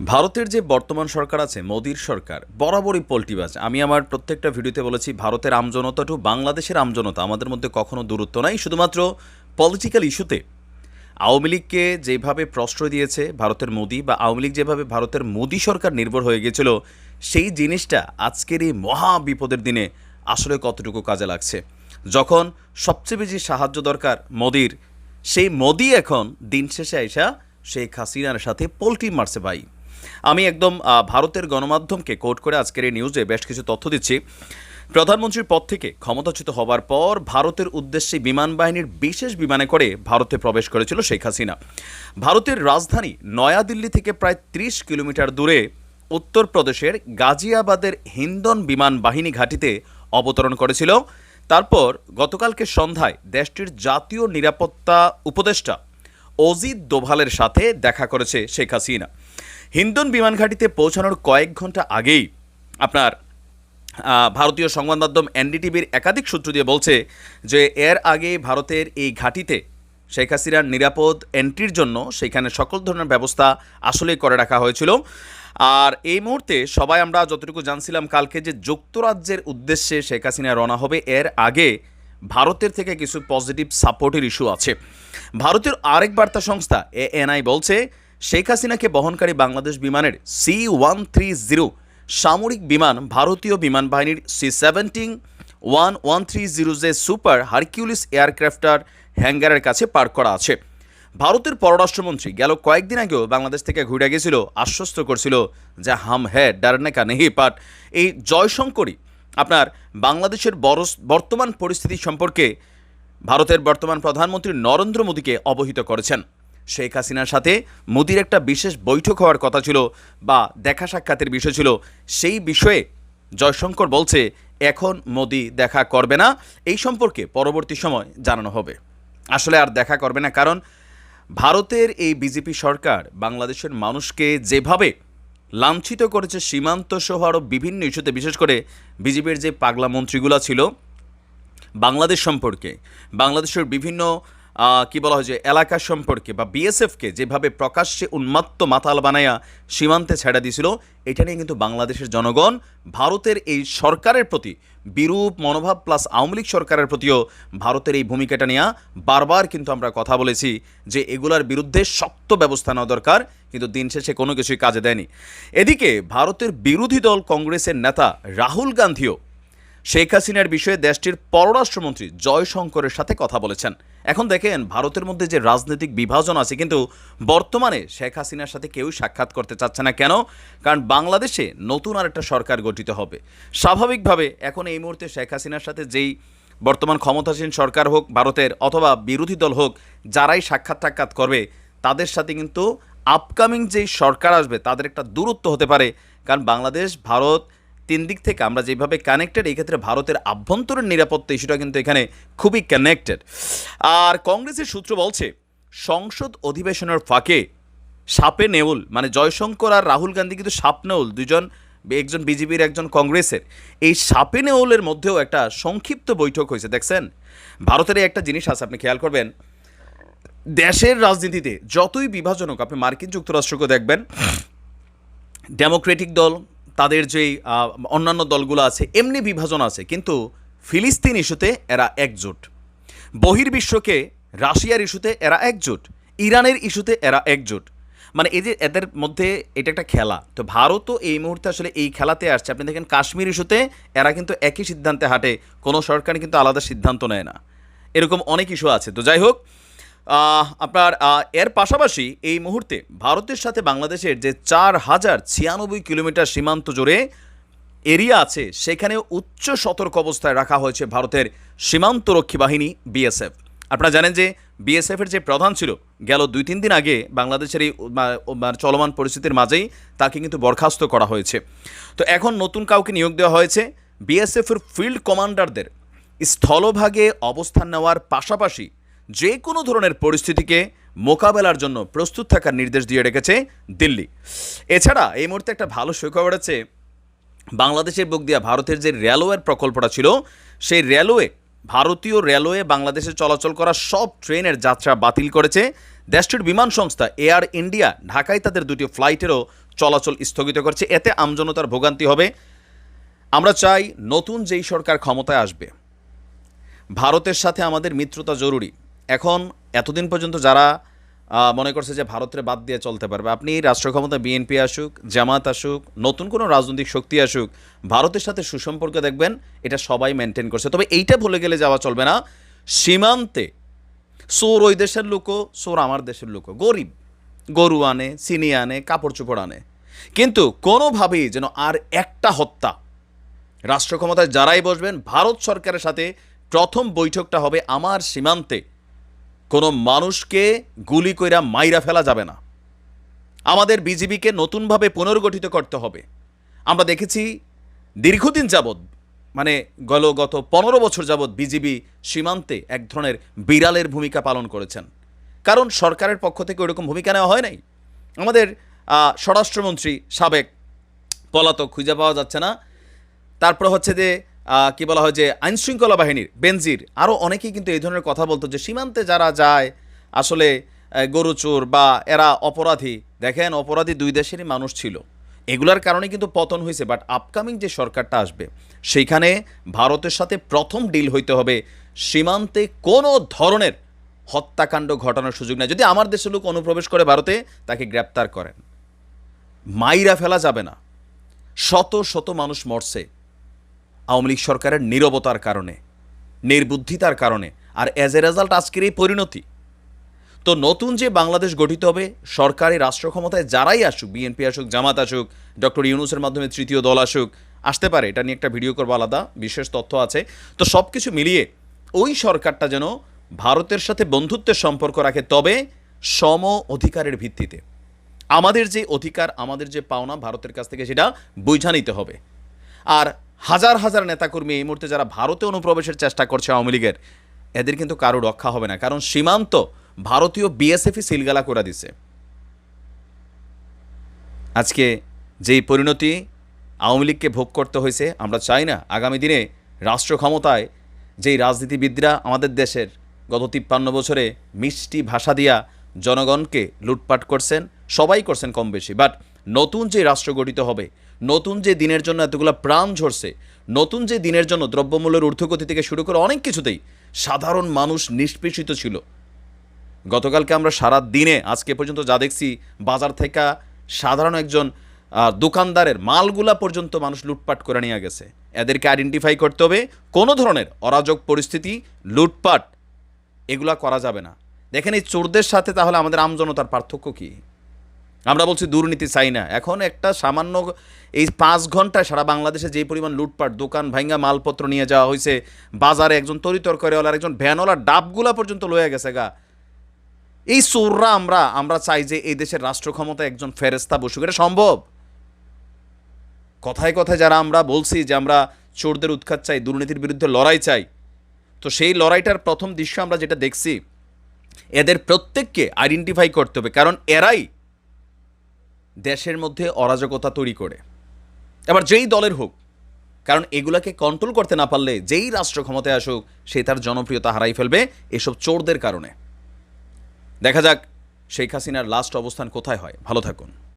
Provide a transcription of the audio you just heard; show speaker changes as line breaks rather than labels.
ভারতের যে বর্তমান সরকার আছে, মোদির সরকার, বরাবরই পল্টিবাজ আমি আমার প্রত্যেকটা ভিডিওতে বলেছি, ভারতের আমজনতা টু বাংলাদেশের আমজনতা আমাদের মধ্যে কখনো দূরত্ব নাই। শুধুমাত্র পলিটিক্যাল ইস্যুতে আওয়ামী লীগকে যেভাবে প্রশ্রয় দিয়েছে ভারতের মোদি বা আওয়ামী লীগ যেভাবে ভারতের মোদি সরকার নির্ভর হয়ে গিয়েছিল, সেই জিনিসটা আজকের এই মহা বিপদের দিনে আসলে কতটুকু কাজে লাগছে? যখন সবচেয়ে বেশি সাহায্য দরকার মোদির, সেই মোদি এখন দিন শেষে আইসা শেখ হাসিনার সাথে পোলট্রি মারছে ভাই। আমি একদম ভারতের গণমাধ্যমকে কোট করে আজকের এই নিউজে বেশ কিছু তথ্য দিচ্ছি। প্রধানমন্ত্রীর পদ থেকে ক্ষমতাচ্যুত হবার পর ভারতের উদ্দেশ্যে বিমান বাহিনীর বিশেষ বিমানে করে ভারতে প্রবেশ করেছিল শেখ হাসিনা। ভারতের রাজধানী নয়াদিল্লি থেকে প্রায় ত্রিশ কিলোমিটার দূরে উত্তরপ্রদেশের গাজিয়াবাদের হিন্দন বিমান বাহিনী ঘাঁটিতে অবতরণ করেছিল। তারপর গতকালকে সন্ধ্যায় দেশটির জাতীয় নিরাপত্তা উপদেষ্টা অজিত দোভালের সাথে দেখা করেছে শেখ হাসিনা। হিন্দন বিমান ঘাঁটিতে পৌঁছানোর কয়েক ঘণ্টা আগেই আপনার ভারতীয় সংবাদ মাধ্যম এনডিটিভির একাধিক সূত্র দিয়ে বলছে যে এর আগে ভারতের এই ঘাঁটিতে শেখ হাসিনার নিরাপদ এন্ট্রির জন্য সেখানে সকল ধরনের ব্যবস্থা আসলেই করে রাখা হয়েছিল। আর এই মুহূর্তে সবাই আমরা যতটুকু জানছিলাম কালকে যে যুক্তরাজ্যের উদ্দেশ্যে শেখ হাসিনা রওনা হবে, এর আগে ভারতের থেকে কিছু পজিটিভ সাপোর্টের ইস্যু আছে। ভারতের আরেক বার্তা সংস্থা এএনআই বলছে শেখ হাসিনাকে বহনকারী বাংলাদেশ বিমানের সি ওয়ান থ্রি জিরো সামরিক বিমান, ভারতীয় বিমান বাহিনীর C seventeen one one three zero J super Hercules এয়ারক্রাফটার হ্যাঙ্গারের কাছে পার্ক করা আছে। ভারতের পররাষ্ট্রমন্ত্রী গেল কয়েকদিন আগেও বাংলাদেশ থেকে ঘুরে গেছিল, আশ্বস্ত করছিল যে হাম হ্যাঁ ডারনে কা নেহি। পাট এই জয়শঙ্করী আপনার বাংলাদেশের বর্তমান পরিস্থিতি সম্পর্কে ভারতের বর্তমান প্রধানমন্ত্রী নরেন্দ্র মোদীকে অবহিত করেছেন। শেখ হাসিনার সাথে মোদির একটা বিশেষ বৈঠক হওয়ার কথা ছিল বা দেখা সাক্ষাতের বিষয় ছিল, সেই বিষয়ে জয়শঙ্কর বলছে, এখন মোদি দেখা করবে না। এই সম্পর্কে পরবর্তী সময় জানানো হবে। আসলে আর দেখা করবে না, কারণ ভারতের এই বিজেপি সরকার বাংলাদেশের মানুষকে যেভাবে লাঞ্ছিত করেছে, সীমান্ত সহ আরও বিভিন্ন ইস্যুতে, বিশেষ করে বিজেপির যে পাগলা মন্ত্রীগুলো ছিল, বাংলাদেশ সম্পর্কে, বাংলাদেশের বিভিন্ন কি বলা হয় যে, এলাকা সম্পর্কে বা বিএসএফকে যেভাবে প্রকাশ্যে উন্মাত্ত মাতাল বানায়া সীমান্তে ছেড়া দিয়েছিল, এটা নিয়ে কিন্তু বাংলাদেশের জনগণ, ভারতের এই সরকারের প্রতি বিরূপ মনোভাব প্লাস আওয়ামী লীগ সরকারের প্রতিও ভারতের এই ভূমিকাটা নিয়ে বারবার কিন্তু আমরা কথা বলেছি যে, এগুলার বিরুদ্ধে শক্ত ব্যবস্থা নেওয়া দরকার, কিন্তু দিন শেষে কোনো কিছুই কাজে দেয়নি। এদিকে ভারতের বিরোধী দল কংগ্রেসের নেতা রাহুল গান্ধীও শেখ হাসিনার বিষয়ে দেশটির পররাষ্ট্রমন্ত্রী জয়শঙ্করের সাথে কথা বলেছেন। এখন দেখেন, ভারতের মধ্যে যে রাজনৈতিক বিভাজন আছে, কিন্তু বর্তমানে শেখ হাসিনার সাথে কেউ সাক্ষাৎ করতে চাচ্ছে না। কেন? কারণ বাংলাদেশে নতুন আর একটা সরকার গঠিত হবে। স্বাভাবিকভাবে এখন এই মুহূর্তে শেখ হাসিনার সাথে যেই বর্তমান ক্ষমতাসীন সরকার হোক, ভারতের অথবা বিরোধী দল হোক, যারাই সাক্ষাৎ সাক্ষাৎ করবে, তাদের সাথে কিন্তু আপকামিং যেই সরকার আসবে, তাদের একটা দূরত্ব হতে পারে। কারণ বাংলাদেশ, ভারত তিন দিক থেকে আমরা যেভাবে কানেক্টেড এই ক্ষেত্রে ভারতের আভ্যন্তরীণ নিরাপত্তা ইস্যুটা কিন্তু এখানে খুবই কানেক্টেড আর কংগ্রেসের সূত্র বলছে, সংসদ অধিবেশনের ফাঁকে সাপে নেউল মানে জয়শঙ্কর আর রাহুল গান্ধী কিন্তু সাপ নেউল দুজন একজন বিজেপির, একজন কংগ্রেসের। এই সাপে নেউলের মধ্যেও একটা সংক্ষিপ্ত বৈঠক হয়েছে, দেখছেন? ভারতের একটা জিনিস আছে, আপনি খেয়াল করবেন, দেশের রাজনীতিতে যতই বিভাজন হোক আপনি মার্কিন যুক্তরাষ্ট্রকে দেখবেন ডেমোক্রেটিক দল তাদের যেই অন্যান্য দলগুলো আছে, এমনি বিভাজন আছে, কিন্তু ফিলিস্তিন ইস্যুতে এরা একজোট। বহির্বিশ্বকে রাশিয়ার ইস্যুতে এরা একজোট। ইরানের ইস্যুতে এরা একজোট। মানে এই যে এদের মধ্যে এটা একটা খেলা। তো ভারতও এই মুহূর্তে আসলে এই খেলাতে আসছে। আপনি দেখেন কাশ্মীর ইস্যুতে এরা কিন্তু একই সিদ্ধান্তে হাঁটে। কোনো সরকার কিন্তু আলাদা সিদ্ধান্ত নেয় না। এরকম অনেক ইস্যু আছে। তো যাই হোক আপনার এর পাশাপাশি এই মুহূর্তে ভারতের সাথে বাংলাদেশের যে চার হাজার ছিয়ানব্বই কিলোমিটার সীমান্ত জুড়ে এরিয়া আছে, সেখানে উচ্চ সতর্ক অবস্থায় রাখা হয়েছে ভারতের সীমান্তরক্ষী বাহিনী, বিএসএফ। আপনারা জানেন যে বিএসএফের যে প্রধান ছিল, গেল দুই তিন দিন আগে বাংলাদেশের এই চলমান পরিস্থিতির মাঝেই তাকে কিন্তু বরখাস্ত করা হয়েছে। তো এখন নতুন কাউকে নিয়োগ দেওয়া হয়েছে বিএসএফের ফিল্ড কমান্ডারদের। স্থলভাগে অবস্থান নেওয়ার পাশাপাশি যে কোনো ধরনের পরিস্থিতিকে মোকাবেলার জন্য প্রস্তুত থাকার নির্দেশ দিয়ে রেখেছে দিল্লি। এছাড়া এই মুহূর্তে একটা ভালো সুখবর আছে। বাংলাদেশের বুক দিয়া ভারতের যে রেলওয়ের প্রকল্পটা ছিল, সেই রেলওয়ে, ভারতীয় রেলওয়ে বাংলাদেশে চলাচল করা সব ট্রেনের যাত্রা বাতিল করেছে। দেশটির বিমান সংস্থা এয়ার ইন্ডিয়া ঢাকায় তাদের দুটি ফ্লাইটেরও চলাচল স্থগিত করছে। এতে আমজনতার ভোগান্তি হবে। আমরা চাই নতুন যেই সরকার ক্ষমতায় আসবে, ভারতের সাথে আমাদের মিত্রতা জরুরি। এখন এতদিন পর্যন্ত যারা মনে করছে যে ভারতের বাদ দিয়ে চলতে পারবে, আপনি রাষ্ট্র ক্ষমতা বিএনপি আসুক, জামাত আসুক, নতুন কোনো রাজনৈতিক শক্তি আসুক, ভারতের সাথে সুসম্পর্ক দেখবেন, এটা সবাই মেনটেন করছে। তবে এইটা ভুলে গেলে যাওয়া চলবে না, সীমান্তে সোর ওই দেশের লোকও সোর আমার দেশের লোকও, গরিব, গরু আনে, চিনি আনে, কাপড় চোপড় আনে। কিন্তু কোনোভাবেই যেন আর একটা হত্যা রাষ্ট্র ক্ষমতায় যারাই বসবেন, ভারত সরকারের সাথে প্রথম বৈঠকটা হবে আমার সীমান্তে। কোনো মানুষকে গুলি কইরা মাইরা ফেলা যাবে না। আমাদের বিজিবিকে নতুনভাবে পুনর্গঠিত করতে হবে। আমরা দেখেছি দীর্ঘদিন যাবৎ মানে গল গত পনেরো বছর যাবৎ বিজিবি সীমান্তে এক ধরনের বিড়ালের ভূমিকা পালন করেছেন। কারণ সরকারের পক্ষ থেকে ওরকম ভূমিকা নেওয়া হয় নাই। আমাদের স্বরাষ্ট্রমন্ত্রী সাবেক পলাতক খুঁজে পাওয়া যাচ্ছে না। তারপর হচ্ছে যে কি বলা হয় যে আইনশৃঙ্খলা বাহিনীর, বেনজির আরও অনেকেই কিন্তু এই ধরনের কথা বলতো যে সীমান্তে যারা যায়, আসলে গরু, চোর বা এরা অপরাধী। দেখেন, অপরাধী দুই দেশেরই মানুষ ছিল। এগুলার কারণে কিন্তু পতন হয়েছে বাট আপকামিং যে সরকারটা আসবে সেইখানে ভারতের সাথে প্রথম ডিল হইতে হবে সীমান্তে কোনো ধরনের হত্যাকাণ্ড ঘটানোর সুযোগ নেই। যদি আমার দেশের লোক অনুপ্রবেশ করে ভারতে, তাকে গ্রেপ্তার করেন। মাইরা ফেলা যাবে না। শত শত মানুষ মরছে। আওয়ামী লীগ সরকারের নীরবতার কারণে, নির্বুদ্ধিতার কারণে, আর অ্যাজ এ রেজাল্ট আজকের এই পরিণতি। তো নতুন যে বাংলাদেশ গঠিত হবে, সরকারি রাষ্ট্র ক্ষমতায় যারাই আসুক বিএনপি আসুক, জামাত আসুক, ডক্টর ইউনুসের মাধ্যমে তৃতীয় দল আসুক, আসতে পারে, এটা নিয়ে একটা ভিডিও করব আলাদা, বিশেষ তথ্য আছে। তো সব কিছু মিলিয়ে ওই সরকারটা যেন ভারতের সাথে বন্ধুত্বের সম্পর্ক রাখে, তবে সম অধিকারের ভিত্তিতে। আমাদের যে অধিকার, আমাদের যে পাওনা, ভারতের কাছ থেকে সেটা বুঝা নিতে হবে। আর হাজার হাজার নেতাকর্মী এই মুহূর্তে যারা ভারতে অনুপ্রবেশের চেষ্টা করছে আওয়ামী লীগের, এদের কিন্তু কারও রক্ষা হবে না, কারণ সীমান্ত ভারতীয় বিএসএফই সিলগালা করে দিছে। আজকে যেই পরিণতি আওয়ামী লীগকে ভোগ করতে হয়েছে, আমরা চাই না আগামী দিনে রাষ্ট্র ক্ষমতায় যেই রাজনীতিবিদরা আমাদের দেশের গত তিপ্পান্ন বছরে মিষ্টি ভাষা দিয়া জনগণকে লুটপাট করছেন, সবাই করছেন কম বেশি। বাট নতুন যে রাষ্ট্র গঠিত হবে নতুন যে দিনের জন্য এতগুলো প্রাণ ঝরছে, নতুন যে দিনের জন্য দ্রব্যমূল্যের ঊর্ধ্বগতি থেকে শুরু করে অনেক কিছুতেই সাধারণ মানুষ নিষ্পেষিত ছিল। গতকালকে আমরা সারা দিনে, আজকে পর্যন্ত যা দেখছি, বাজার থেকে সাধারণ একজন দোকানদারের মালগুলা পর্যন্ত মানুষ লুটপাট করে নিয়ে গেছে। এদেরকে আইডেন্টিফাই করতে হবে, কোনো ধরনের অরাজক পরিস্থিতি, লুটপাট, এগুলা করা যাবে না। দেখেন এই চোরদের সাথে তাহলে আমাদের আমজনতার পার্থক্য কী? আমরা বলছি দুর্নীতি চাই না। এখন একটা সামান্য এই পাঁচ ঘন্টায় সারা বাংলাদেশে যেই পরিমাণ লুটপাট, দোকান ভাঙ্গা মালপত্র নিয়ে যাওয়া হয়েছে, বাজারে একজন তরিতর করেওয়ালার একজন ভ্যানওয়ালার ডাবগুলা পর্যন্ত লয়ে গেছে গা। এই চোররা আমরা আমরা চাই যে এই দেশের রাষ্ট্র ক্ষমতা একজন ফেরেস্তা বসুক। এটা সম্ভব? কথায় কথায় যারা আমরা বলছি যে আমরা চোরদের উৎখাত চাই, দুর্নীতির বিরুদ্ধে লড়াই চাই, তো সেই লড়াইটার প্রথম দৃশ্য আমরা যেটা দেখছি, এদের প্রত্যেককে আইডেন্টিফাই করতে হবে, কারণ এরাই দেশের মধ্যে অরাজকতা তৈরি করে। এবার যেই দলের হোক, কারণ এগুলাকে কন্ট্রোল করতে না পারলে যেই রাষ্ট্র ক্ষমতায় আসুক, সে তার জনপ্রিয়তা হারাই ফেলবে এসব চোরদের কারণে। দেখা যাক শেখ হাসিনার লাস্ট অবস্থান কোথায় হয়। ভালো থাকুন।